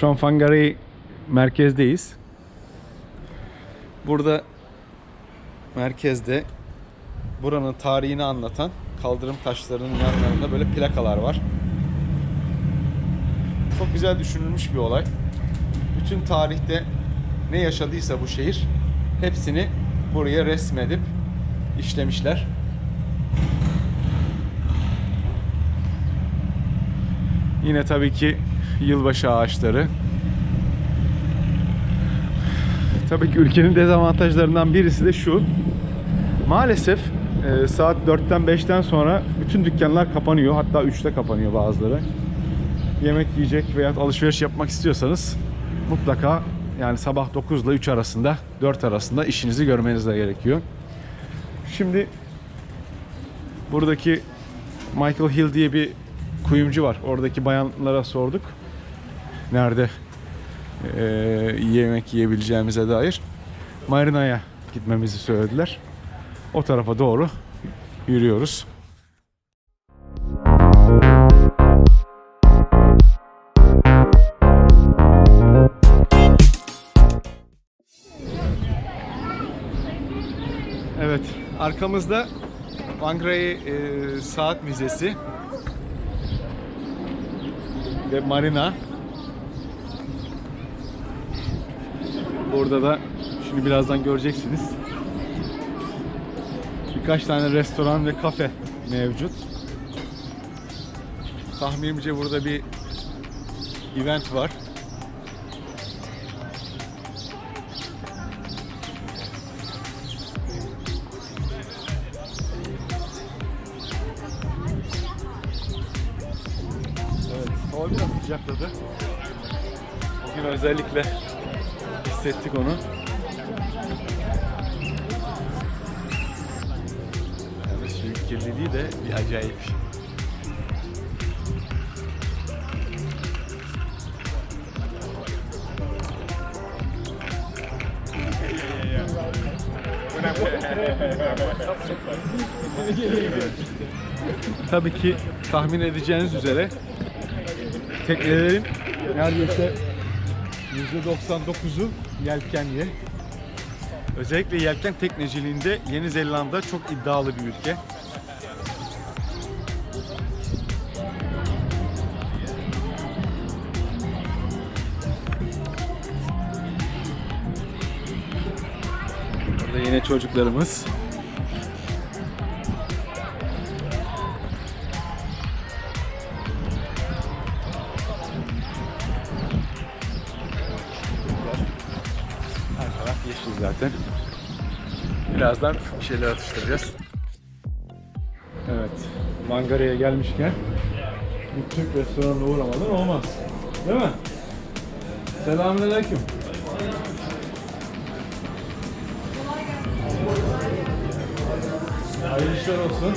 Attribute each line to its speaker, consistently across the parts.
Speaker 1: Şu an Fangari merkezdeyiz. Burada merkezde buranın tarihini anlatan kaldırım taşlarının yanlarında böyle plakalar var. Çok güzel düşünülmüş bir olay. Bütün tarihte ne yaşadıysa bu şehir hepsini buraya resmedip işlemişler. Yine tabii ki yılbaşı ağaçları. Tabii ki ülkenin dezavantajlarından birisi de şu. Maalesef e, saat 4'ten 5'ten sonra bütün dükkanlar kapanıyor. Hatta 3'te kapanıyor bazıları. Yemek yiyecek veya alışveriş yapmak istiyorsanız mutlaka yani sabah 9 ile 3 arasında 4 arasında işinizi görmeniz de gerekiyor. Şimdi buradaki Michael Hill diye bir kuyumcu var. Oradaki bayanlara sorduk. Nerede eee, yemek yiyebileceğimize dair. Marina'ya gitmemizi söylediler. O tarafa doğru yürüyoruz. Evet, arkamızda Vangray e, Saat Müzesi ve marina. Burada da şimdi birazdan göreceksiniz. Birkaç tane restoran ve kafe mevcut. Tahminimce burada bir event var. Evet, hava biraz sıcakladı. Bugün özellikle hissettik onu. Yani suyun kirliliği de bir acayip. Tabii ki tahmin edeceğiniz üzere teknelerin neredeyse %99'u yelkenli. Özellikle yelken tekneciliğinde Yeni Zelanda çok iddialı bir ülke. Burada yine çocuklarımız. Yeşil zaten. Birazdan bir şeyler atıştıracağız. Evet, Mangara'ya gelmişken bir Türk restoranına uğramadan olmaz. Değil mi? Selamünaleyküm. Hayırlı işler olsun.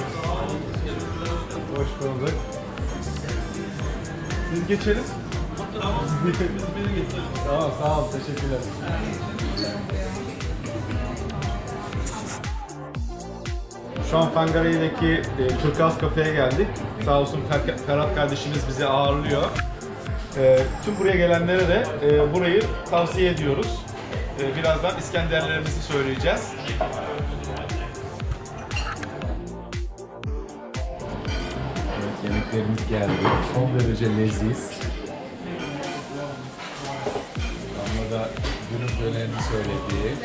Speaker 1: Hoş bulduk. Siz geçelim. Tamam, sağ ol. Teşekkürler. Şu an Fangaray'daki e, Turkuaz Kafe'ye geldik. Sağ olsun Fer- Ferhat kardeşimiz bizi ağırlıyor. E, tüm buraya gelenlere de e, burayı tavsiye ediyoruz. E, birazdan İskenderlerimizi söyleyeceğiz. Evet, yemeklerimiz geldi. Son derece leziz. Dürüm dönerini söyledi.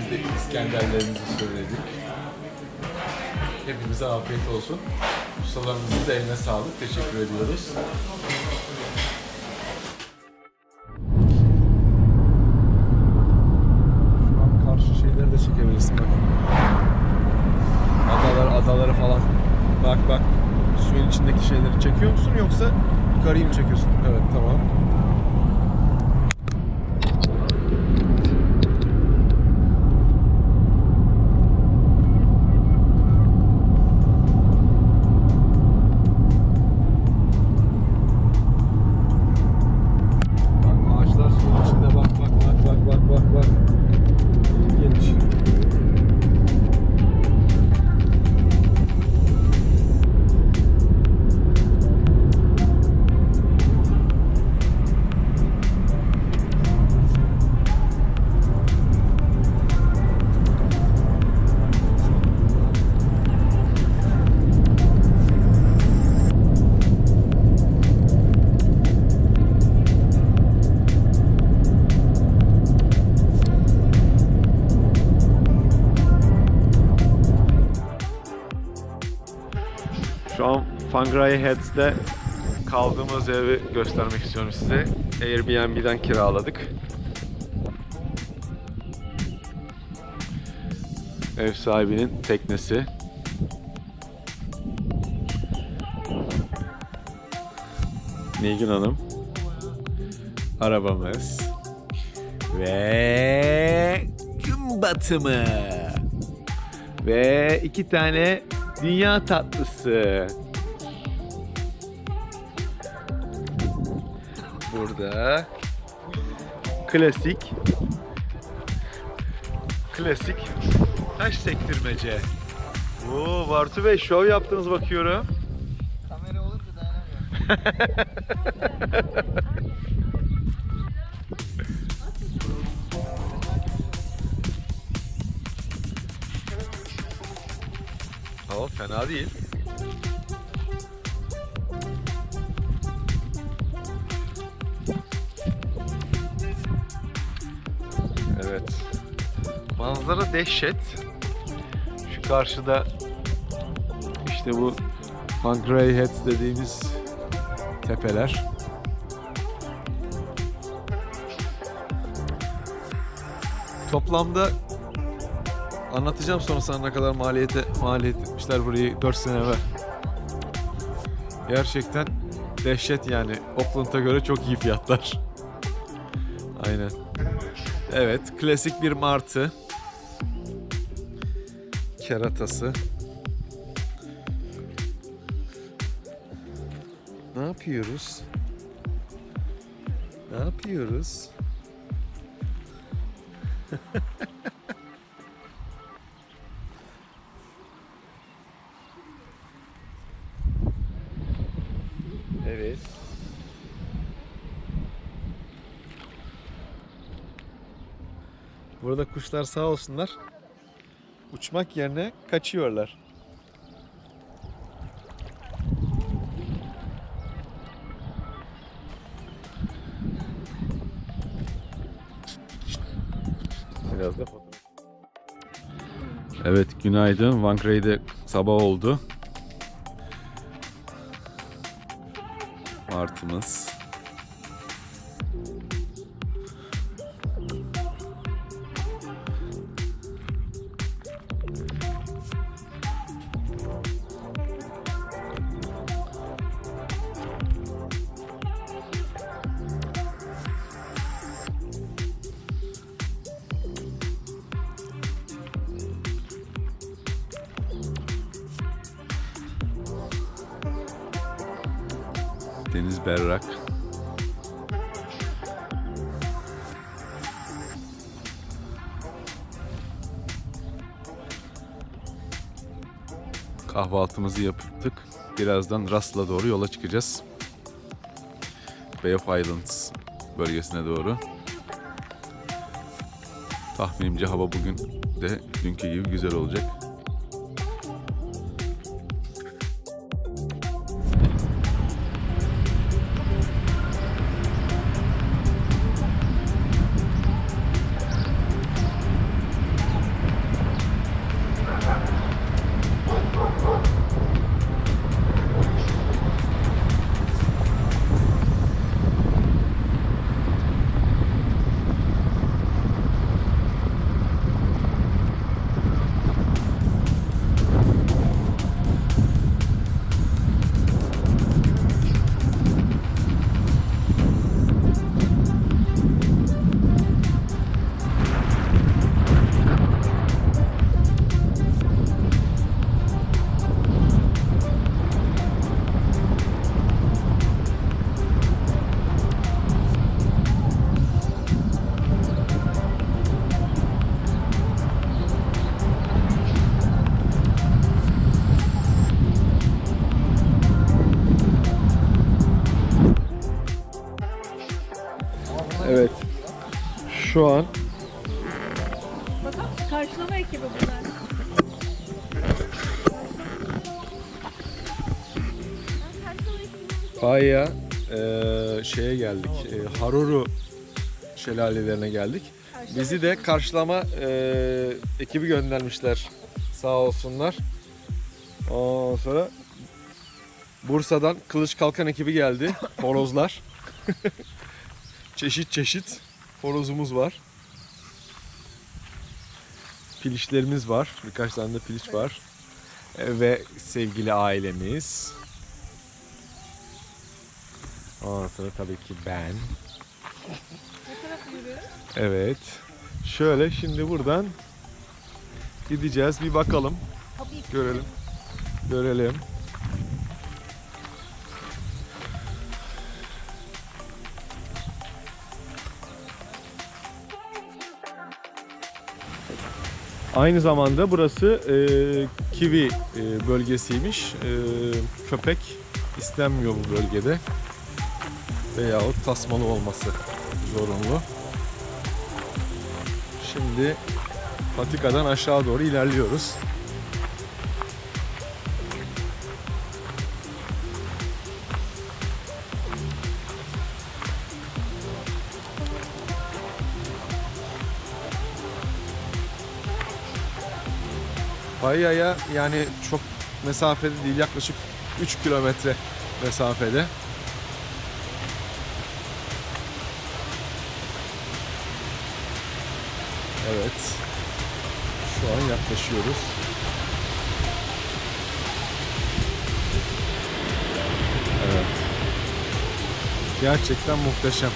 Speaker 1: Biz de İskenderlerimizi söyledik. Hepimize afiyet olsun. Ustalarımızın da eline sağlık. Teşekkür ediyoruz. Şu an karşı şeyleri de çekebilirsin bak. Adalar, adaları falan. Bak bak. Suyun içindeki şeyleri çekiyor musun yoksa yukarıyı mı çekiyorsun? Evet tamam. Fangrai Heads'de kaldığımız evi göstermek istiyorum size. Airbnb'den kiraladık. Ev sahibinin teknesi. Nilgün Hanım. Arabamız. Ve gün batımı. Ve iki tane dünya tatlısı. Burada klasik klasik taş sektirmece. Oo, Bartu Bey şov yaptınız bakıyorum.
Speaker 2: Kamera olunca dayanamıyorum.
Speaker 1: Hava fena değil. Manzara dehşet. Şu karşıda işte bu Fangray Heads dediğimiz tepeler. Toplamda Anlatacağım sonra sana ne kadar maliyete maliyet etmişler burayı 4 sene evvel. Gerçekten dehşet yani. Oakland'a göre çok iyi fiyatlar. Aynen. Evet, klasik bir martı. Keratası. Ne yapıyoruz? Ne yapıyoruz? Evet. Burada kuşlar sağ olsunlar. Uçmak yerine kaçıyorlar. Biraz da fotoğraf. Evet günaydın. Vankray'de sabah oldu. Martımız. Deniz berrak. Kahvaltımızı yaptık. Birazdan Rast'la doğru yola çıkacağız. Bay of Islands bölgesine doğru. Tahminimce hava bugün de dünkü gibi güzel olacak. Şu an
Speaker 3: Bakın karşılama ekibi bunlar.
Speaker 1: Paya eee, şeye geldik. eee, Haruru şelalelerine geldik. Bizi de karşılama eee, ekibi göndermişler. Sağ olsunlar. Ondan sonra Bursa'dan Kılıç Kalkan ekibi geldi. Horozlar. çeşit çeşit horozumuz var. Pilişlerimiz var. Birkaç tane de piliç var. E, Ve sevgili ailemiz. Ondan sonra tabii ki ben. Evet. Şöyle şimdi buradan gideceğiz. Bir bakalım. Görelim. Görelim. Aynı zamanda burası e, kivi e, bölgesiymiş. E, köpek istenmiyor bu bölgede. Veyahut tasmalı olması zorunlu. Şimdi patikadan aşağı doğru ilerliyoruz. Paya'ya yani çok mesafede değil yaklaşık 3 kilometre mesafede. Evet. Şu an yaklaşıyoruz. Evet. Gerçekten muhteşem.